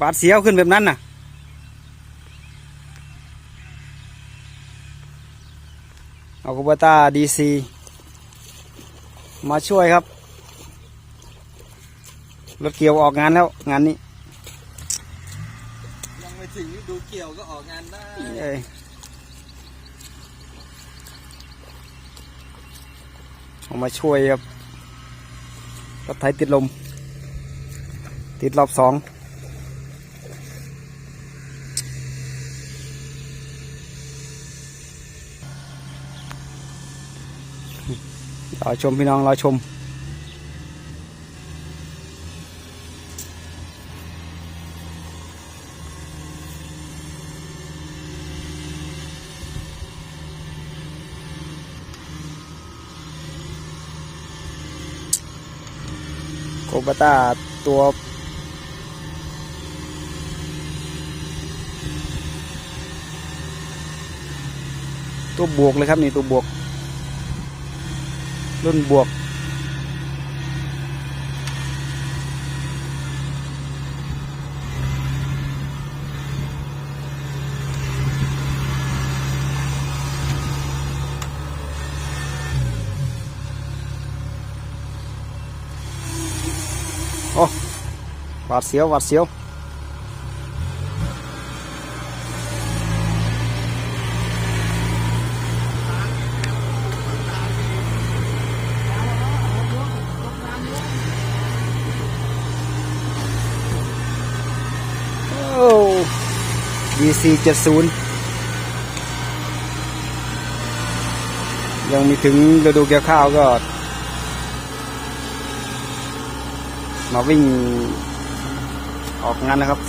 บาดเสียวขึ้นแบบนั้นน่ะ เอาคูบต้าดีซีมาช่วยครับ รถเกี่ยวออกงานแล้วงานนี้ ยังไม่ถึงฤดูเกี่ยวก็ออกงานได้เอ้ยเอามาช่วยครับรถไถติดลม ติดรอบสอง อชมพี่น้องรอชมโคบาต้าตัวตัวบวกเลยครับนี่ตัวบวก รุ่นบวกโอ้หวาดเสียวหวาดเสียว โอ้ DC 70ยังมีถึงฤดูเกี่ยวข้าวก็ มาวิ่งออกงานนะครับ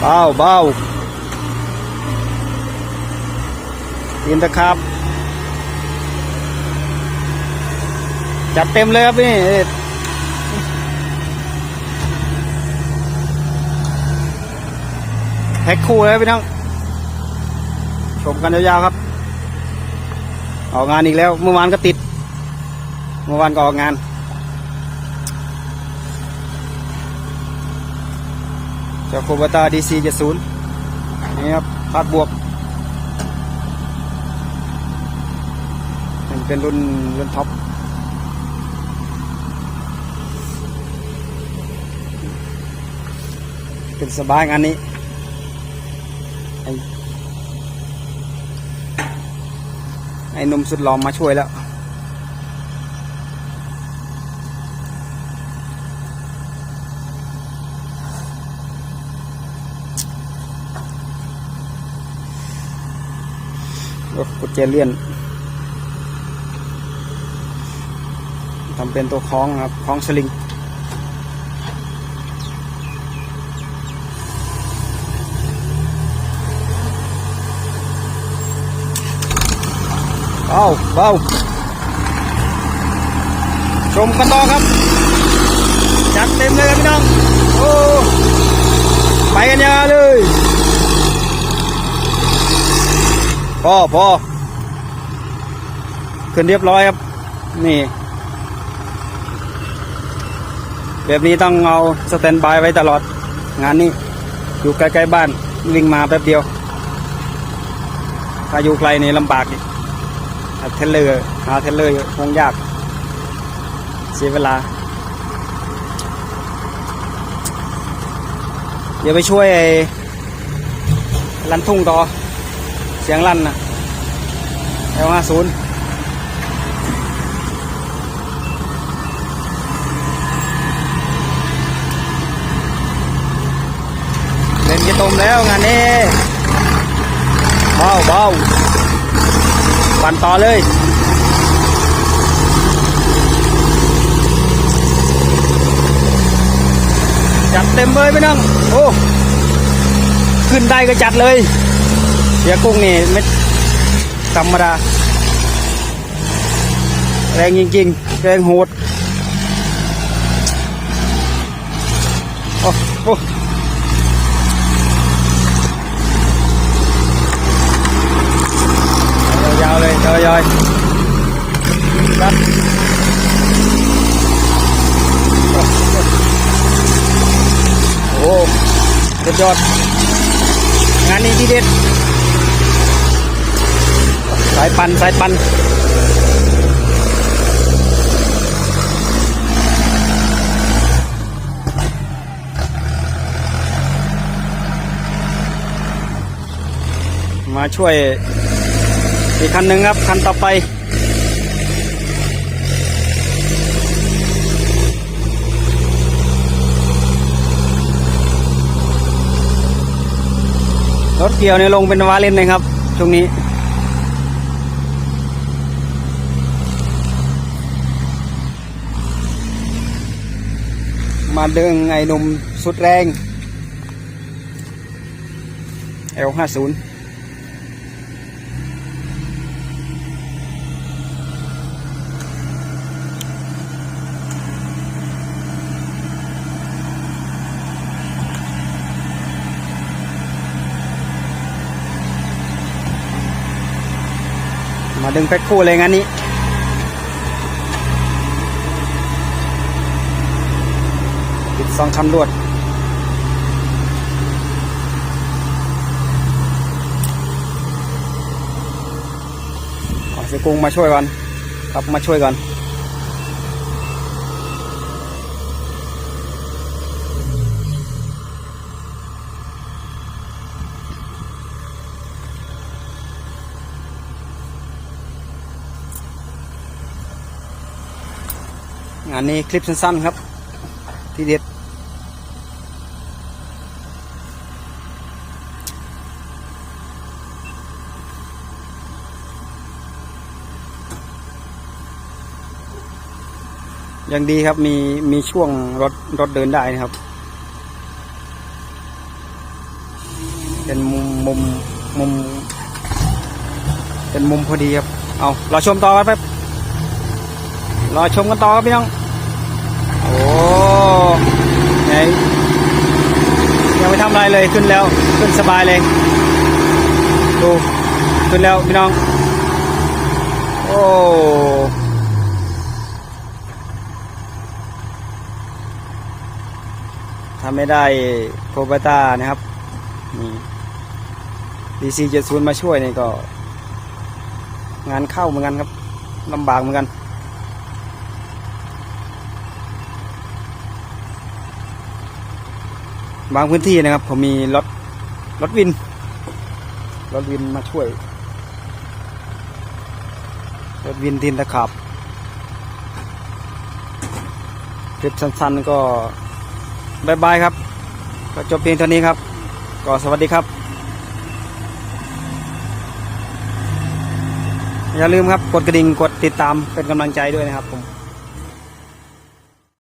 เบาเบาอินตะครับ จัดเต็มเลยครับนี่แพ็คคู่เลยพี่น้อง ชมกันยาวๆครับ ออกงานอีกแล้ว เมื่อวานก็ติด เมื่อวานก็ออกงาน เจ้าโคบตาดีซีเจ็ดศูนย์นี่ครับพาดบวกเป็นเป็นรุ่นรุ่นท็อป เป็นสบายงานนี้ไอ้ไอ้นมสุดหลอมมาช่วยแล้วโอ้กุญแจเลื่อนทำเป็นตัวคล้องครับคล้องสลิง เบาเบาชมกันต่อครับ จัดเต็มเลยครับพี่น้อง โอ้ ไปกันยาเลยพอพอขึ้นเรียบร้อยครับ นี่ แบบนี้ต้องเอาสแตนบายไว้ตลอด งานนี้ อยู่ใกล้ๆบ้าน วิ่งมาแป๊บเดียว ถ้าอยู่ไกลนี่ลำบากอีก เทเลอร์หาเทเลอร์คงยาก เสียเวลา เดี๋ยวไปช่วยไอ้ลันทุ่งต่อ เสียงลั่นนะเอลห้าศูนย์เล่นกีตมแล้วงานนี้เบาเบา ปั่นต่อเลยจัดเต็มเลยพี่น้องโอ้ ขึ้นได้ก็จัดเลยเสียกุ้งนี่ไม่ธรรมดา แรงจริงๆ แรงโหด โอ้โอ้ อยยอยครับโอ้ สุดยอด งานนี้ที่เด็ด สายปันสายปันมาช่วยอีกคันหนึ่งครับ คันต่อไป ถเกี่ยวเนี่ยลงเป็นวาเลนเลยครับช่วงนี้ มาดึงไอ้หนุ่มสุดแรง L50 มาดึงแพ็คคู่เลยงั้นนี้ติดสองคำรวดเอาเสกุงมาช่วยกันครับมาช่วยกัน งานนี้คลิปสั้นๆครับ ที่เด็ด ยังดีครับมีมีช่วงรถรถเดินได้นะครับ เป็นมุมมุมมุม เป็นมุมพอดีครับ เอารอชมต่อครับแป๊บรอชมกันต่อครับพี่น้อง ไงยังไม่ทำอะไรเลยขึ้นแล้วขึ้นสบายเลยดูขึ้นแล้วพี่น้อง โอ้ทำไม่ได้โคบาตานะครับนี่ดีซีเจ็ดศูนย์มาช่วยนี่ก็ งานเข้าเหมือนกันครับลำบากเหมือนกัน บางพื้นที่นะครับผมมีรถรถวินรถวินมาช่วยรถวินทินตะขับคลิปสั้นๆก็บายบายครับ ก็จบเพียงเท่านี้ครับ ก็สวัสดีครับ อย่าลืมครับ กดกระดิ่งกดติดตามเป็นกำลังใจด้วยนะครับผม